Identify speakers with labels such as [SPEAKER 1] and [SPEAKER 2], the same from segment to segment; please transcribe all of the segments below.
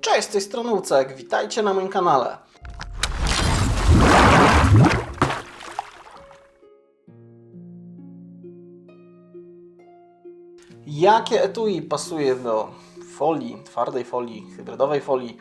[SPEAKER 1] Cześć, z tej strony Ucek, witajcie na moim kanale. Jakie etui pasuje do folii, twardej folii, hybrydowej folii,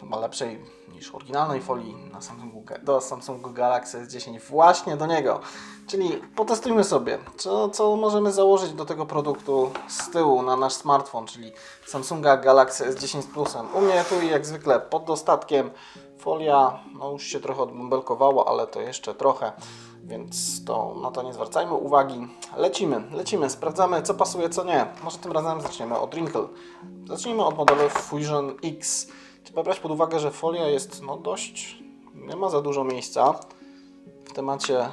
[SPEAKER 1] chyba lepszej niż oryginalnej folii na Samsungu, do Samsungu Galaxy S10, właśnie do niego. Czyli potestujmy sobie, co, co możemy założyć do tego produktu z tyłu na nasz smartfon, czyli Samsunga Galaxy S10 Plus. U mnie tu jak zwykle pod dostatkiem folia, no już się trochę odbąbelkowała, ale to jeszcze trochę, więc to, na to nie zwracajmy uwagi. Lecimy, lecimy, sprawdzamy co pasuje, co nie. Może tym razem zaczniemy od Wrinkle. Zacznijmy od modelu Fusion X. Trzeba brać pod uwagę, że folia jest no dość, nie ma za dużo miejsca w temacie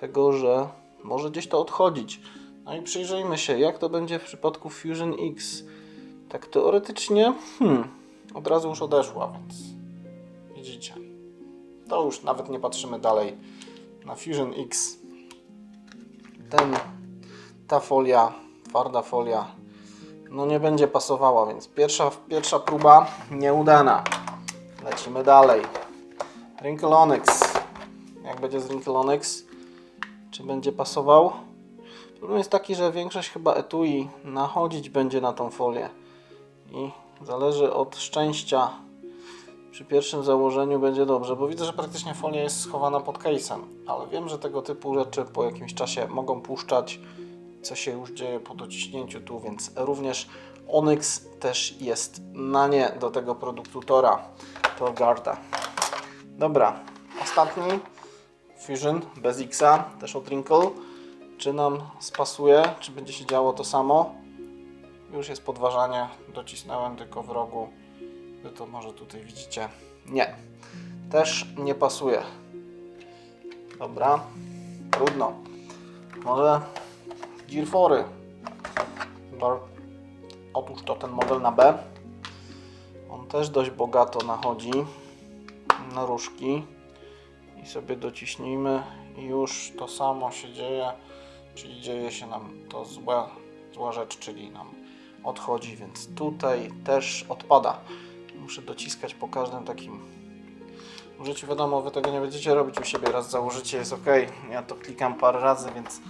[SPEAKER 1] tego, że może gdzieś to odchodzić. No i przyjrzyjmy się, jak to będzie w przypadku Fusion X. Tak teoretycznie, hmm, od razu już odeszła, więc widzicie. To już nawet nie patrzymy dalej na Fusion X. Ten, ta folia, twarda folia, no nie będzie pasowała, więc pierwsza, pierwsza próba nieudana. Lecimy dalej. Wrinkle Onyx. Jak będzie z Wrinkle Onyx? Czy będzie pasował? Problem jest taki, że większość chyba etui nachodzić będzie na tą folię. I zależy od szczęścia. Przy pierwszym założeniu będzie dobrze, bo widzę, że praktycznie folia jest schowana pod case'em. Ale wiem, że tego typu rzeczy po jakimś czasie mogą puszczać, co się już dzieje po dociśnięciu tu, więc również Onyx też jest na nie do tego produktu Tora, Torgarda. Dobra, ostatni Fusion bez Xa, też od Wrinkle. Czy nam spasuje, czy będzie się działo to samo? Już jest podważanie, docisnąłem tylko w rogu. Wy to może tutaj widzicie. Nie, też nie pasuje. Dobra, trudno. Może Gear 4. Bar- Otóż to ten model na B. On też dość bogato nachodzi na różki i sobie dociśnijmy i już to samo się dzieje, czyli dzieje się nam to zła, zła rzecz, czyli nam odchodzi, więc tutaj też odpada. Muszę dociskać po każdym takim użyciu. Wiadomo, wy tego nie będziecie robić u siebie, raz założycie, jest ok. Ja to klikam parę razy, więc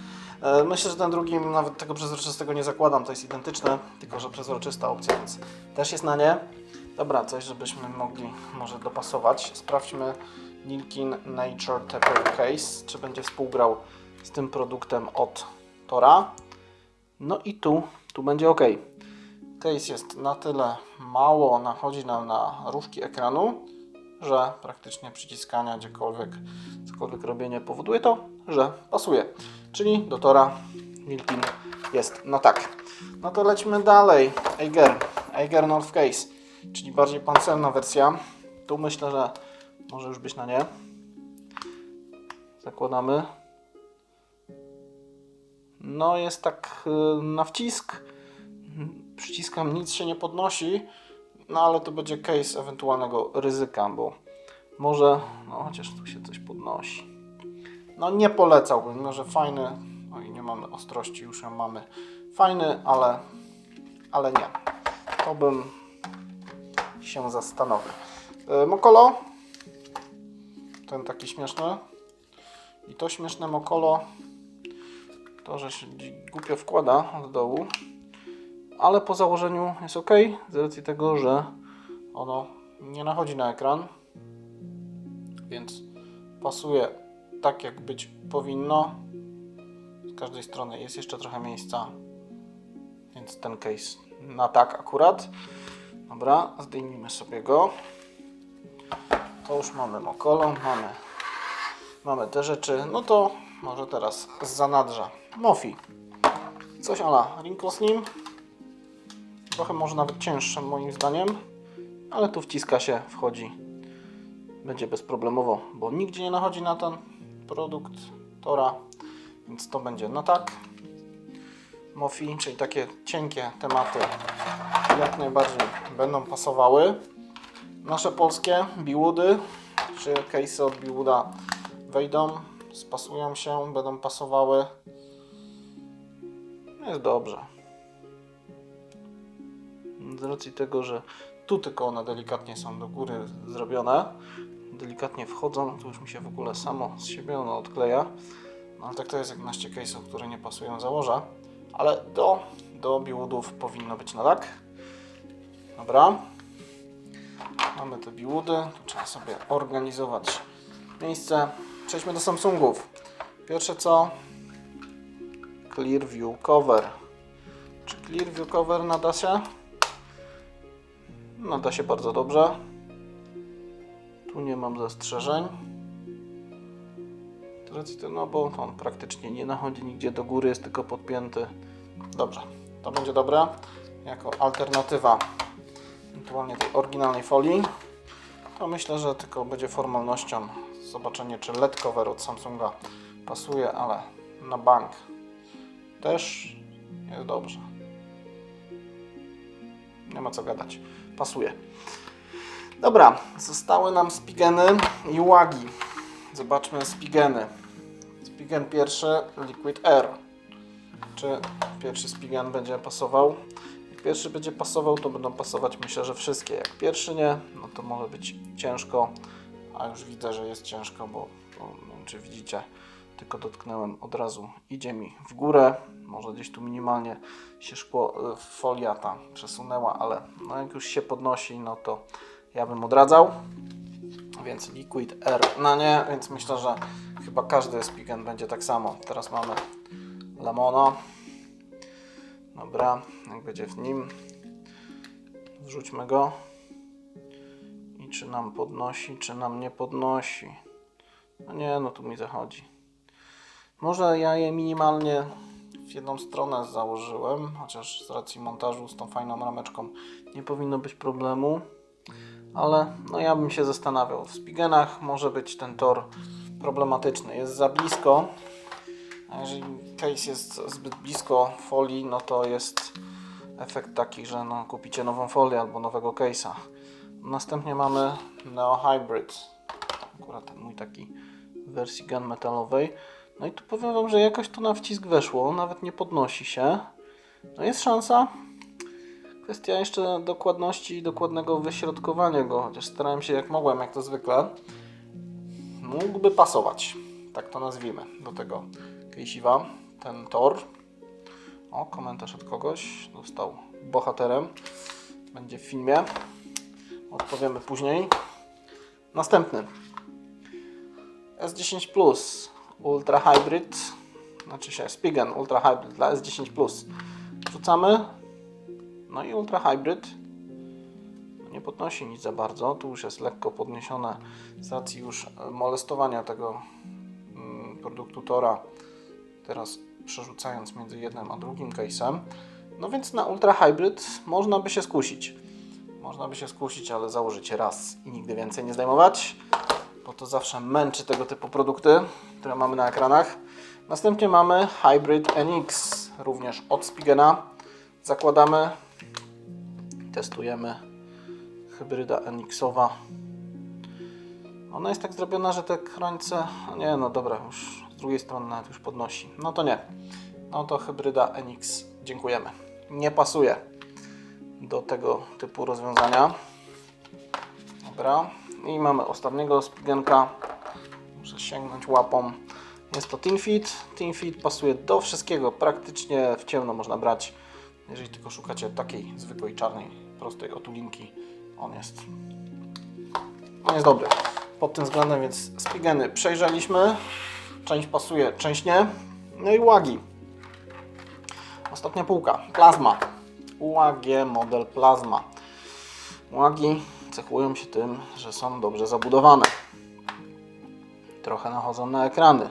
[SPEAKER 1] myślę, że ten drugi nawet tego przezroczystego nie zakładam, to jest identyczne, tylko że przezroczysta opcja, więc też jest na nie. Dobra, coś, żebyśmy mogli może dopasować. Sprawdźmy Nilkin Nature Taper Case, czy będzie współgrał z tym produktem od Tora. No i tu, tu będzie ok. Case jest na tyle mało, nachodzi nam na różki ekranu, że praktycznie przyciskania gdziekolwiek, cokolwiek robienie powoduje to, że pasuje. Czyli do Tora Nilkin jest na tak. No to lecimy dalej. Eiger, Eiger North Case, czyli bardziej pancerna wersja. Tu myślę, że może już być na nie. Zakładamy. No jest tak y, na wcisk. Przyciskam, nic się nie podnosi. No ale to będzie case ewentualnego ryzyka, bo może, no chociaż tu się coś podnosi. No nie polecałbym, mimo że fajny, no i nie mamy ostrości, już ją mamy. Fajny, ale, ale nie. To bym się zastanowił. Y, Mokolo. Ten taki śmieszny. I to śmieszne Mokolo to, że się głupio wkłada od dołu, ale po założeniu jest ok, z racji tego, że ono nie nachodzi na ekran, więc pasuje tak jak być powinno. Z każdej strony jest jeszcze trochę miejsca, więc ten case na tak akurat. Dobra, zdejmijmy sobie go. To już mamy Mokolo, mamy, mamy te rzeczy. No to może teraz z zanadrza. Mofi. Coś ala Wrinkle Slim. Trochę może nawet cięższe moim zdaniem. Ale tu wciska się, wchodzi. Będzie bezproblemowo, bo nigdzie nie nachodzi na ten produkt Tora. Więc to będzie na tak. Mofi, czyli takie cienkie tematy jak najbardziej będą pasowały. Nasze polskie biłudy, czy case'y od biłuda wejdą, spasują się, będą pasowały. Jest dobrze. Z racji tego, że tu tylko one delikatnie są do góry zrobione, delikatnie wchodzą, to już mi się w ogóle samo z siebie ono odkleja. No ale tak to jest 11 case'ów, które nie pasują założa, ale do, do biłudów powinno być na tak. Dobra. Mamy te biłudy, tu trzeba sobie organizować miejsce. Przejdźmy do Samsungów. Pierwsze co? Clearview Cover. Czy Clearview Cover nada się? Nada się bardzo dobrze. Tu nie mam zastrzeżeń. Z racji to, no bo on praktycznie nie nachodzi nigdzie do góry, jest tylko podpięty. Dobrze, to będzie dobre. Jako alternatywa ewentualnie tej oryginalnej folii. To myślę, że tylko będzie formalnością zobaczenie, czy LED cover od Samsunga pasuje, ale na bank też jest dobrze. Nie ma co gadać. Pasuje. Dobra, zostały nam spigeny i łagi. Zobaczmy spigeny. Spigen pierwszy Liquid Air. Czy pierwszy spigen będzie pasował? Jak pierwszy będzie pasował, to będą pasować myślę, że wszystkie. Jak pierwszy nie, no to może być ciężko, a już widzę, że jest ciężko, bo, nie wiem, czy widzicie, tylko dotknąłem od razu, idzie mi w górę, może gdzieś tu minimalnie się szkło, y, folia ta przesunęła, ale no jak już się podnosi, no to ja bym odradzał, więc Liquid Air na nie, więc myślę, że chyba każdy Spigen będzie tak samo. Teraz mamy Lemona, dobra, jak będzie w nim, wrzućmy go i czy nam podnosi, czy nam nie podnosi. No nie, no tu mi zachodzi. Może ja je minimalnie w jedną stronę założyłem, chociaż z racji montażu z tą fajną rameczką nie powinno być problemu. Ale no ja bym się zastanawiał. W Spigenach może być ten tor problematyczny. Jest za blisko. A jeżeli case jest zbyt blisko folii, no to jest efekt taki, że no, kupicie nową folię albo nowego case'a. Następnie mamy Neo Hybrid. Akurat ten mój taki w wersji gunmetalowej. No i tu powiem Wam, że jakoś to na wcisk weszło, nawet nie podnosi się. No jest szansa. Kwestia jeszcze dokładności i dokładnego wyśrodkowania go, chociaż starałem się jak mogłem, jak to zwykle. Mógłby pasować, tak to nazwijmy, do tego case'iwa, ten tor. O, komentarz od kogoś, został bohaterem. Będzie w filmie. Odpowiemy później. Następny. S10 Plus Ultra Hybrid, znaczy się Spigen Ultra Hybrid dla S10 Plus. Wrzucamy. No i Ultra Hybrid nie podnosi nic za bardzo. Tu już jest lekko podniesione z racji już e, molestowania tego mm, produktu Tora. Teraz przerzucając między jednym a drugim case'em. No więc na Ultra Hybrid można by się skusić. Można by się skusić, ale założyć raz i nigdy więcej nie zdejmować, bo to zawsze męczy tego typu produkty, które mamy na ekranach. Następnie mamy Hybrid NX, również od Spigena. Zakładamy, testujemy hybryda NX-owa. Ona jest tak zrobiona, że te krańce, no nie no dobra, już z drugiej strony nawet już podnosi. No to nie. No to hybryda NX, dziękujemy. Nie pasuje do tego typu rozwiązania. Dobra. I mamy ostatniego spigenka. Muszę sięgnąć łapą. Jest to TinFit. TinFit pasuje do wszystkiego. Praktycznie w ciemno można brać. Jeżeli tylko szukacie takiej zwykłej, czarnej, prostej otulinki, on jest, on jest dobry. Pod tym względem, więc spigeny przejrzeliśmy. Część pasuje, część nie. No i łagi. Ostatnia półka. Plazma. UAG model Plasma. Łagi cechują się tym, że są dobrze zabudowane. Trochę nachodzą na ekrany,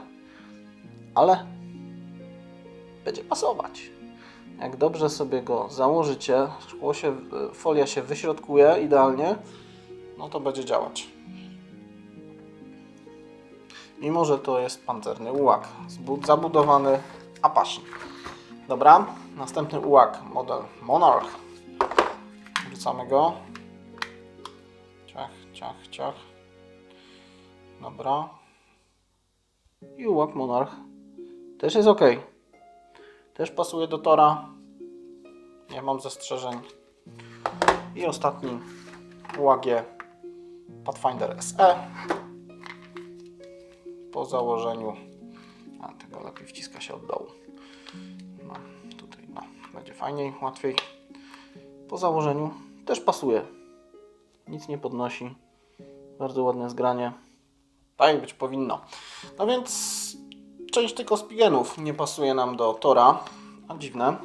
[SPEAKER 1] ale będzie pasować. Jak dobrze sobie go założycie, szkło się, folia się wyśrodkuje idealnie, no to będzie działać. Mimo, że to jest pancerny ułak, zabudowany Apache. Dobra, następny ułak, model Monarch. Wrzucamy go. Ciach, ciach, ciach. Dobra. I ułak Monarch. Też jest ok. Też pasuje do tora. Nie mam zastrzeżeń. I ostatni UAG Pathfinder SE. Po założeniu, a tego lepiej wciska się od dołu. No, tutaj no, będzie fajniej, łatwiej. Po założeniu też pasuje. Nic nie podnosi. Bardzo ładne zgranie. Tak być powinno. No więc część tylko spigenów nie pasuje nam do Tora. A dziwne.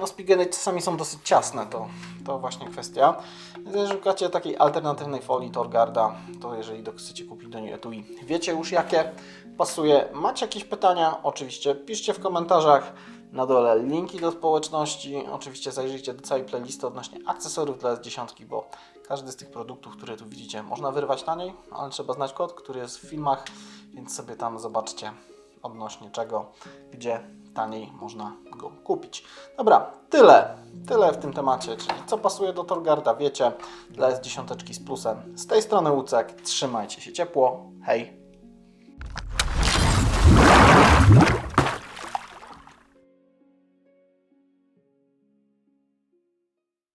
[SPEAKER 1] No spigeny czasami są dosyć ciasne, to, to właśnie kwestia. Jeżeli szukacie takiej alternatywnej folii Torgarda, to jeżeli chcecie kupić do niej etui, wiecie już jakie pasuje. Macie jakieś pytania? Oczywiście piszcie w komentarzach. Na dole linki do społeczności. Oczywiście zajrzyjcie do całej playlisty odnośnie akcesoriów dla S10, bo każdy z tych produktów, które tu widzicie, można wyrwać taniej, ale trzeba znać kod, który jest w filmach, więc sobie tam zobaczcie odnośnie czego, gdzie taniej można go kupić. Dobra, tyle. Tyle w tym temacie, czyli co pasuje do Torgarda, wiecie, dla S10 z plusem. Z tej strony Łucek, trzymajcie się ciepło, hej!